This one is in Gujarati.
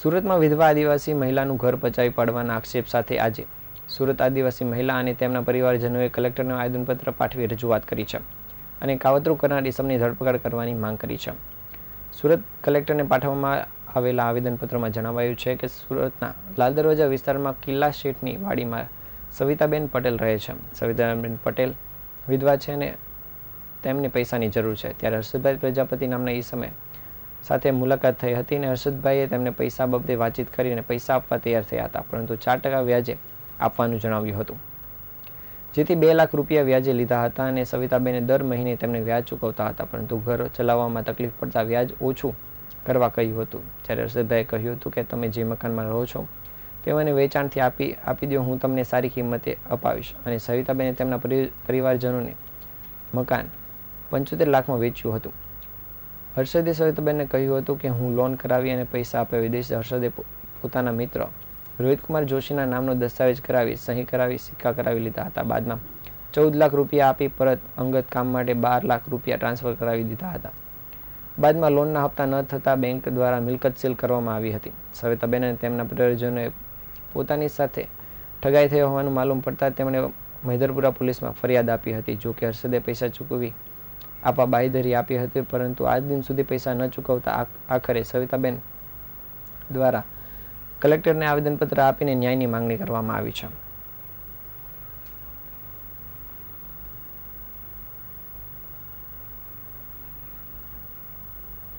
સુરતમાં વિધવા આદિવાસી મહિલાનું ઘર પચાવી પાડવાના આક્ષેપ સાથે આજે સુરત આદિવાસી મહિલા અને તેમના પરિવારજનોએ કલેક્ટરને આવેદનપત્ર પાઠવી રજૂઆત કરી છે અને કાવતરું કરનાર ઇસમની ધરપકડ કરવાની માંગ કરી છે. સુરત કલેક્ટરને પાઠવવામાં આવેલા આવેદનપત્રમાં જણાવાયું છે કે સુરતના લાલ દરવાજા વિસ્તારમાં કિલ્લા શેઠની વાડીમાં સવિતાબેન પટેલ રહે છે. સવિતાબેન પટેલ વિધવા છે અને તેમને પૈસાની જરૂર છે. ત્યારે હર્ષદભાઈ પ્રજાપતિ નામના ઈસમે સાથે મુલાકાત થઈ હતી અને હર્ષદભાઈએ તેમને પૈસા બાબતે વાતચીત કરીને પૈસા આપવા તૈયાર થયા હતા. પરંતુ ચાર ટકા વ્યાજે આપવાનું જણાવ્યું હતું. જેથી બે લાખ રૂપિયા વ્યાજે લીધા હતા અને સવિતાબેને દર મહિને તેમને વ્યાજ ચૂકવતા હતા. પરંતુ ઘર ચલાવવામાં તકલીફ પડતા વ્યાજ ઓછું કરવા કહ્યું હતું. જ્યારે હર્ષદભાઈએ કહ્યું હતું કે, તમે જે મકાનમાં રહો છો તે મને વેચાણથી આપી આપી દો, હું તમને સારી કિંમતે અપાવીશ. અને સવિતાબેને તેમના પરિવારજનોને મકાન પંચોતેર લાખમાં વેચ્યું હતું. હર્ષદે સવિતાબેનને કહ્યું હતું કે હું લોન કરાવી અને પૈસા આપ્યા વિદેશ હર્ષદે પોતાના મિત્ર રોહિતકુમાર જોશીના નામનો દસ્તાવેજ કરાવી, સહી કરાવી, સિક્કા કરાવી લીધા હતા. બાદમાં ચૌદ લાખ રૂપિયા આપી પરત અંગત કામ માટે બાર લાખ રૂપિયા ટ્રાન્સફર કરાવી દીધા હતા. બાદમાં લોનના હપ્તા ન થતાં બેંક દ્વારા મિલકત સીલ કરવામાં આવી હતી. સવિતાબેન અને તેમના પરિવારજનોએ પોતાની સાથે ઠગાઈ થઈ હોવાનું માલુમ પડતા તેમણે મહેદરપુરા પોલીસમાં ફરિયાદ આપી હતી જો કે હર્ષદે પૈસા ચૂકવી આપવા બાંયધરી આપી હતી, પરંતુ આજ દિન સુધી પૈસા ન ચૂકવતા આખરે સવિતાબેન દ્વારા કલેક્ટરને આવેદનપત્ર આપીને ન્યાયની માંગણી કરવામાં આવી છે.